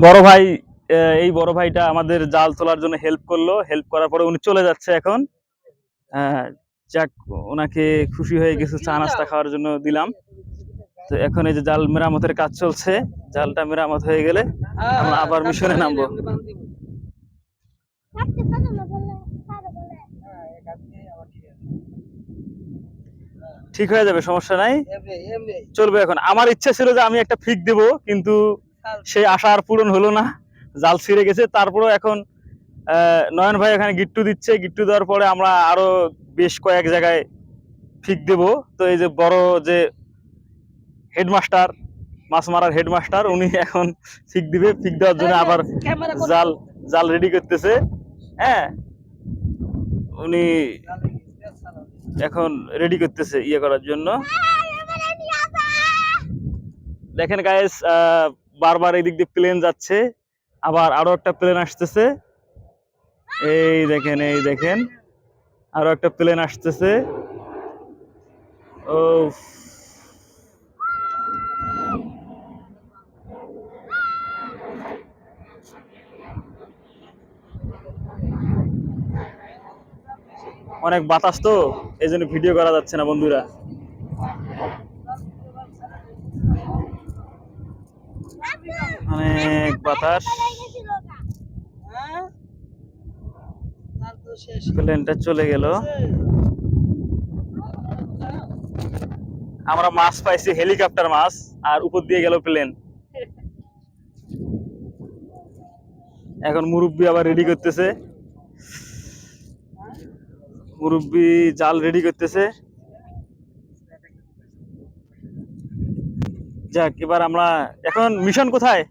বড় ভাই এই বড় ভাইটা আমাদের জাল তোলার জন্য হেল্প করল। হেল্প করার পরে উনি চলে যাচ্ছে এখন। আহ, যাক ওনাকে খুশি হয়ে কিছু চা নাস্তা খাওয়ার জন্য দিলাম। তো এখন এই যে জাল মেরামতের কাজ চলছে জালটা মেরামত হয়ে গেলে আমরা আবার মিশনে নামবো। ঠিক হয়ে যাবে সমস্যা নাই। চলবে এখন। আমার ইচ্ছা ছিল যে আমি একটা ফিক দেব কিন্তু সেই আশা আর পূরণ হলো না। জাল ছিঁড়ে গেছে। তারপরেও এখন নয়ন ভাই এখানে গিট্টু দিচ্ছে। গিট্টু দেওয়ার পরে আমরা আরও বেশ কয়েক জায়গায় ফিক দেব। তো এই যে বড় যে হেডমাস্টার মাছ মারার হেডমাস্টার উনি এখন ফিক দিবে। ফিক দেওয়ার জন্য আবার জাল জাল রেডি করতেছে। হ্যাঁ। উনি এখন রেডি করতেছে ইয়ে করার জন্য। দেখেন গায়েস বারবার এই দিক দিয়ে প্লেন যাচ্ছে, আবার আরও একটা প্লেন আসতেছে। এই দেখেন এই দেখেন, আরও একটা প্লেন আসতেছে। ও অনেক বাতাস তো, এই জন্য ভিডিও করা যাচ্ছে না বন্ধুরা। অনেক বাতাস। প্লেনটা চলে গেল। আমরা মাছ পাইছি, হেলিকপ্টার মাছ, আর উপর দিয়ে গেল প্লেন। এখন মুরব্বী আবার রেডি করতেছে। মুরব্বি জাল রেডি করতেছে। যাক, এবার আমরা এখন মিশন কোথায়?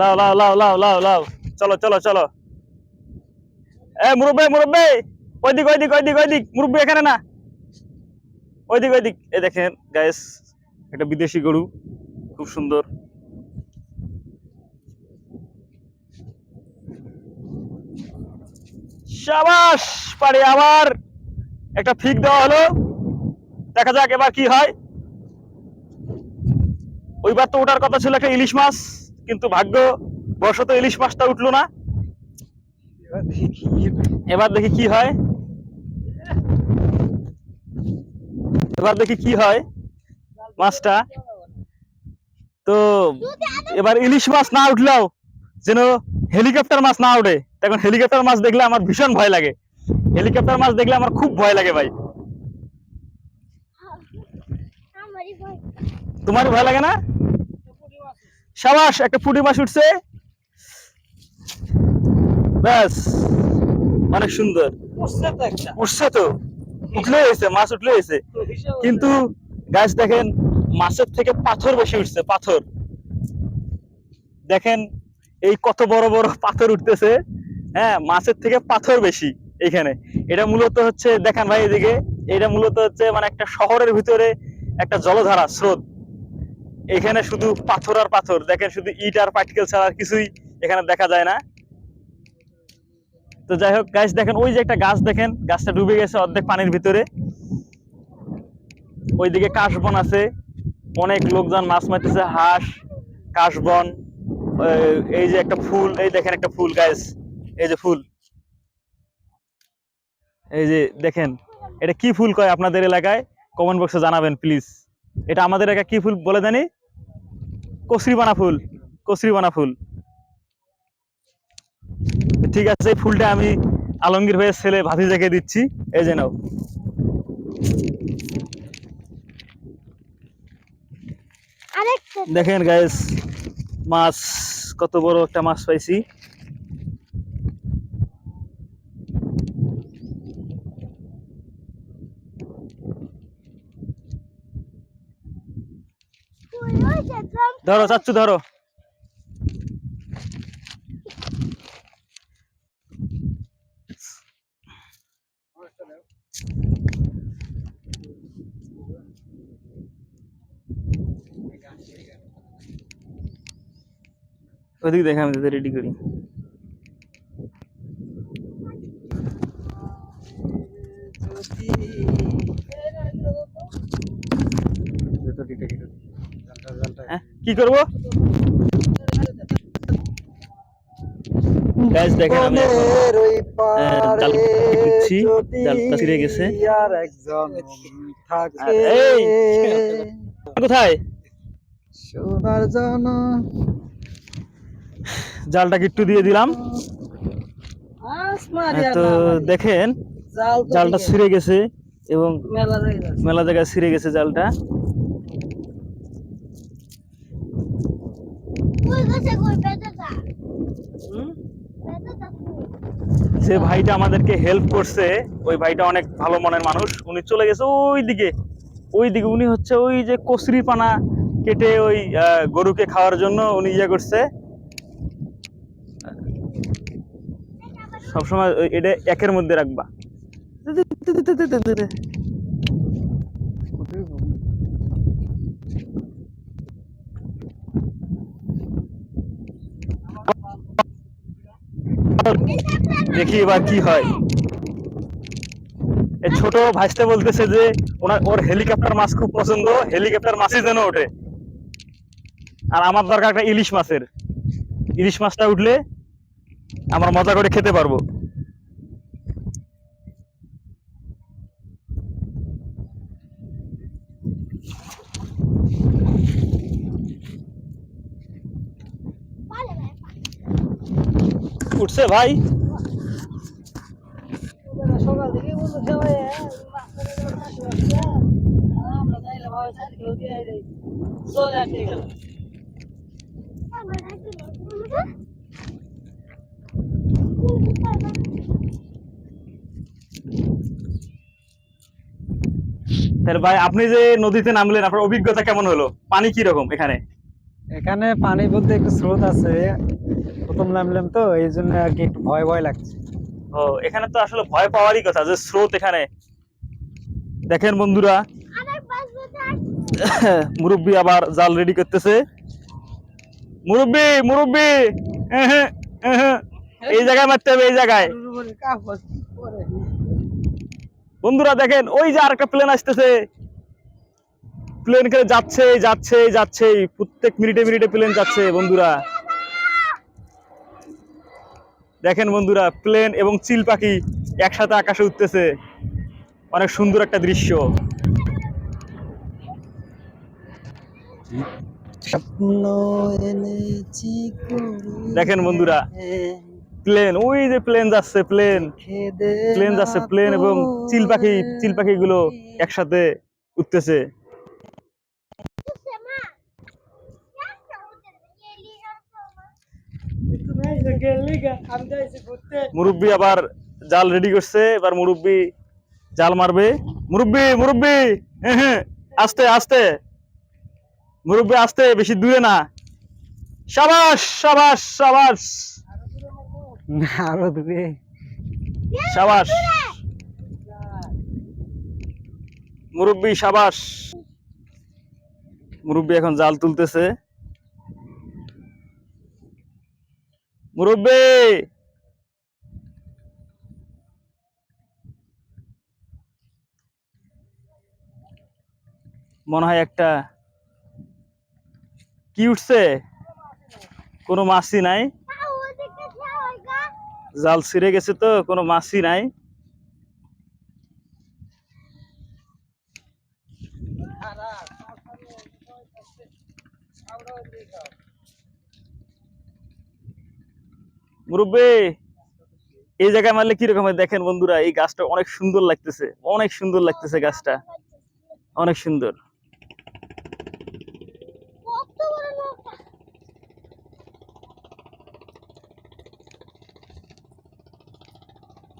লাও লাও লাও লাও লাও চলো চলো চলো। এ, মুরব্বি মুরব্বি! ওইদিক ওইদিক ওইদিক ওইদিক। মুরব্বি এখানে না? ওইদিক ওইদিক। এই দেখেন গাইস একটা বিদেশি গরু। খুব সুন্দর। সাবাস, পারে আবার একটা ফিক দেওয়া হলো। দেখা যাক এবার কি হয়। ওইবার তো ওঠার কথা ছিল একটা ইলিশ মাছ, কিন্তু ভাগ্য বর্ষত ইলিশ মাছটা উঠল না। এবার দেখি কি হয়। এবার দেখি কি হয় মাছটা। তো এবার ইলিশ মাছ না উঠলেও যেন হেলিকপ্টার মাছ না উঠে তখন হেলিকপ্টার মাছ দেখলে আমার ভীষণ ভয় লাগে। হেলিকপ্টার মাছ দেখলে আমার খুব ভয় লাগে ভাই। তোমার ভয়। লাগে না? সাবাস একটা পুঁটি মাছ উঠছে। ব্যাস অনেক সুন্দর। উঠছে তো উঠলে হয়েছে মাছ উঠলে হয়েছে। কিন্তু গাছ দেখেন মাছের থেকে পাথর বেশি উঠছে পাথর। দেখেন এই কত বড় বড় পাথর উঠতেছে। হ্যাঁ মাছের থেকে পাথর বেশি এখানে। এটা মূলত হচ্ছে, দেখেন ভাই এদিকে, এটা মূলত হচ্ছে মানে একটা শহরের ভিতরে একটা জলধারা স্রোত। এখানে শুধু পাথর আর পাথর, দেখেন শুধু ইট আর পার্টিকেল ছাড়া আর কিছুই এখানে দেখা যায় না। তো যাই হোক গাছ দেখেন ওই যে একটা গাছ, দেখেন, গাছটা ডুবে গেছে অর্ধেক পানির ভিতরে। ওইদিকে কাশবন আছে, অনেক লোকজন মাছ মারতেছে, হাঁস, কাশবন এই- যে একটা ফুল, এই দেখেন একটা ফুল গাছ এই যে ফুল। এই যে দেখেন এটা কি ফুল কয় আপনাদের এলাকায়? কমেন্ট বক্সে জানাবেন প্লিজ এটা আমাদের এলাকায় কি ফুল বলে জানি? কচুরিবানা ফুল কচুরিবানা ফুল। ঠিক আছে এই ফুলটা আমি আলমগীর হয়ে ছেলে ভাতিজাকে দিচ্ছি। এই যে নাও। দেখেন গাইস মাছ কত বড় একটা মাছ পাইছি ফুল হয়েছে জম ধরো চাচ্ছু ধরো। ওদিকে দেখে আমি রেডি করি। কি করব? Guys, দেখেন আমি জাল দিচ্ছি, জালটা ছিঁড়ে গেছে। আর একজন থাকে কোথায়? সোনার জন্য। জালটাকে একটু দিয়ে দিলাম। হ্যাঁ, তো দেখেন জালটা ছিঁড়ে গেছে এবং মেলা জায়গায় ছিঁড়ে গেছে জালটা। যে ভাইটা আমাদেরকে হেল্প করছে ওই ভাইটা অনেক ভালো মনের মানুষ উনি চলে গেছে ওই দিকে ওই দিকে উনি হচ্ছে ওই যে কচুরি পানা কেটে ওই গরুকে খাওয়ার জন্য উনি ইয়ে করছে। সবসময় ওই- এটা একের মধ্যে রাখবা। দেখি এবার কি হয়। এই ছোট ভাইস্তে বলতেছে যে, ওনার ওর হেলিকপ্টার মাছ খুব পছন্দ হেলিকপ্টার মাছই যেন ওঠে। আর আমার দরকার একটা ইলিশ মাছের। ইলিশ মাছটা উঠলে আমরা মজা করে খেতে পারব পালে ভাই উঠছে ভাই সকাল থেকে বন্ধু খেয়ে আমরা যাইলে ভাবে সাথে কেউ দিয়ে চলে আসতে গেল হাতে তাহলে ভাই, আপনি যে নদীতে নামলেন, আপনার অভিজ্ঞতা কেমন হলো? পানি কি রকম এখানে? এখানে পানি বলতে একটু স্রোত আছে। প্রথম নামলাম তো, এই জন্য আর কি একটু ভয় ভয় লাগছে। ও, এখানে তো আসলে ভয় পাওয়ারই কথা যে স্রোত এখানে। দেখেন বন্ধুরা, মুরব্বি আবার জাল রেডি করতেছে। মুরব্বি মুরব্বি। এই জায়গায় মারতে হবে, এই জায়গায়। বন্ধুরা দেখেন, ওই যে আরেকটা প্লেন আসতেছে। প্লেন করে যাচ্ছে যাচ্ছে যাচ্ছে প্রত্যেক মিনিটে মিনিটে প্লেন যাচ্ছে, বন্ধুরা। দেখেন বন্ধুরা প্লেন এবং চিল পাখি একসাথে আকাশে উঠতেছে। অনেক সুন্দর একটা দৃশ্য। দেখেন বন্ধুরা প্লেন ওই যে প্লেন যাচ্ছে প্লেন প্লেন যাচ্ছে প্লেন এবং চিল পাখি চিল পাখিগুলো একসাথে উঠতেছে মা একটা ওদের এলি আর তো মুরব্বি আবার জাল রেডি করছে এবার মুরব্বি জাল মারবে। মুরব্বি মুরব্বি! হ্যাঁ আস্তে আস্তে। মুরব্বি আস্তে বেশি দূরে না। সাবাস সাবাস সাবাস। আরও দূরে। সাবাস। মুরব্বি সাবাস। মুরব্বি এখন জাল তুলতেছে। মুরব্বি। মনে হয় একটা কি উঠছে? কোনো মাছই নাই। গা। জাল ছিঁড়ে গেছে তো কোনো মাছই নাই। মুরব্বী এই জায়গায় মারলে কীরকম হয় দেখেন বন্ধুরা এই গাছটা অনেক সুন্দর লাগতেছে অনেক সুন্দর লাগতেছে গাছটা অনেক সুন্দর।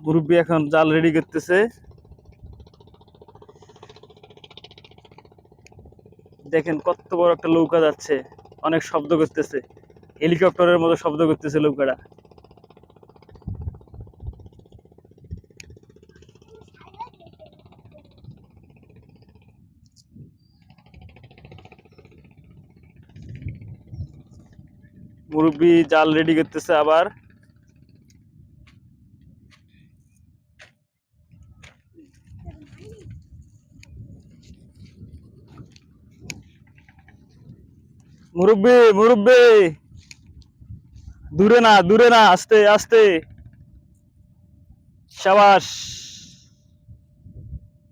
মুরব্বী এখন জাল রেডি করতেছে। দেখেন কত বড় একটা নৌকা যাচ্ছে অনেক শব্দ করতেছে হেলিকপ্টারের মতো শব্দ করতেছে নৌকাটা। মুরব্বী জাল রেডি করতেছে আবার। মুরব্বি মুরব্বি। দূরে না দূরে না, আস্তে আস্তে। সাবাস।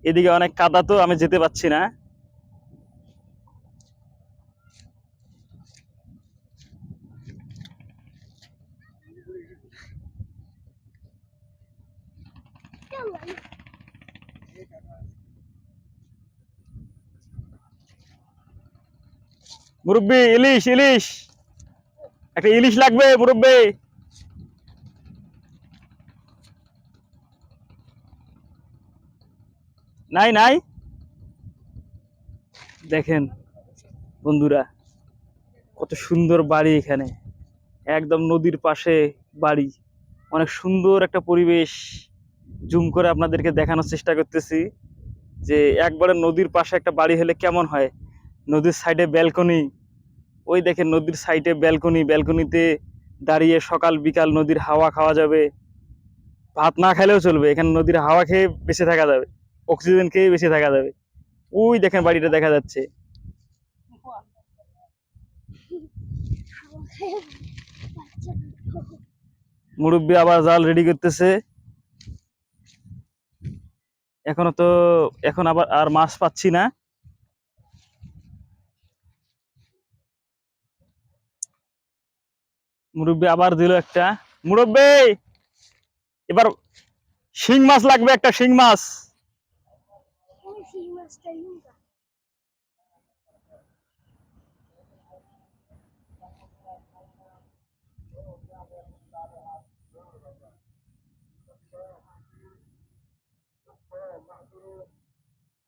এদিকে অনেক কাদা তো, আমি যেতে পাচ্ছি না। মুরব্বি, ইলিশ ইলিশ। একটা ইলিশ লাগবে, মুরব্বি। নাই নাই। দেখেন, বন্ধুরা, কত সুন্দর বাড়ি এখানে। একদম নদীর পাশে বাড়ি। অনেক সুন্দর একটা পরিবেশ। জুম করে আপনাদেরকে দেখানোর চেষ্টা করতেছি যে একবারে নদীর পাশে একটা বাড়ি হলে কেমন হয়? নদীর সাইডে ব্যালকনি ওই দেখেন নদীর সাইডে ব্যালকনি ব্যালকনিতে দাঁড়িয়ে সকাল বিকাল নদীর হাওয়া খাওয়া যাবে। ভাত না খেলেও চলবে, এখানে নদীর হাওয়া খেয়ে বেঁচে থাকা যাবে অক্সিজেন খেয়ে বেঁচে থাকা যাবে। ওই দেখেন বাড়িটা দেখা যাচ্ছে। মুরব্বী আবার জাল রেডি করতেছে। এখনও তো, এখন আবার আর মাছ পাচ্ছি না। মুরব্বী আবার দিল একটা। মুরব্বী, এবার শিং মাছ লাগবে একটা, শিং মাছ।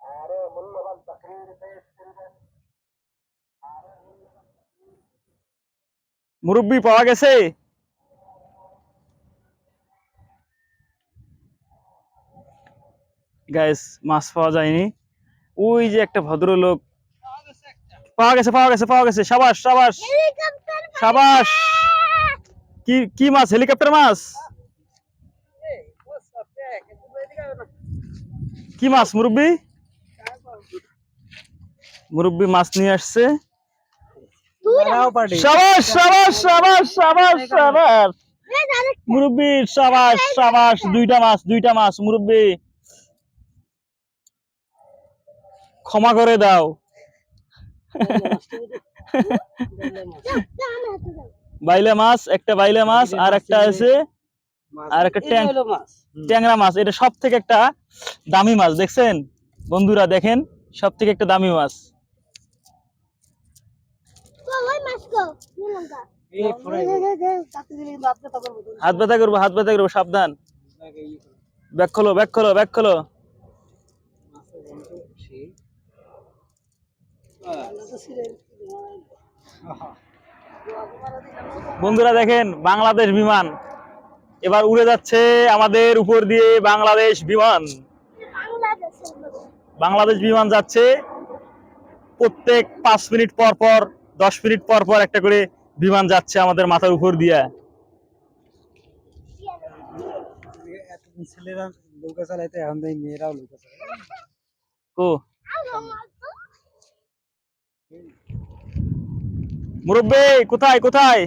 ওই সেই মাছটা লুকা মুরব্বী পাওয়া গেছে? গ্যাস মাছ পাওয়া যায়নি। ওই যে একটা ভদ্রলোক। পাওয়া গেছে পাওয়া গেছে পাওয়া গেছে। সাবাস সাবাস। সাবাস! কি কি মাছ? হেলিকপ্টার মাছ? কি মাছ মুরব্বী? মুরব্বী মাছ নিয়ে আসছে। সাবাস সাবাস সাবাস সাবাস সাবাস। মুরব্বী সাবাস সাবাস দুইটা মাছ দুইটা মাছ মুরব্বী। ক্ষমা করে দাও। বাইলে মাছ একটা বাইলে মাছ আর একটা আছে আর একটা ট্যাং ট্যাংরা মাছ। এটা সব থেকে একটা দামি মাছ দেখছেন? বন্ধুরা দেখেন সব থেকে একটা দামি মাছ ওই মাছ গো লঙ্কা এই ফুরাই হাত ব্যথা করব হাত ব্যথা করব সাবধান। ব্যাক খোলো ব্যাক খোলো ব্যাক খোলো। বন্ধুরা দেখেন বাংলাদেশ বিমান এবার উড়ে যাচ্ছে আমাদের উপর দিয়ে বাংলাদেশ বিমান। বাংলাদেশ বিমান যাচ্ছে প্রত্যেক পাঁচ মিনিট পর পর দশ মিনিট পর পর একটা করে বিমান যাচ্ছে আমাদের মাথার উপর দিয়ে। ছেলেরা এখন মেয়েরাও ও। মুরব্বী, কোথায় কোথায়?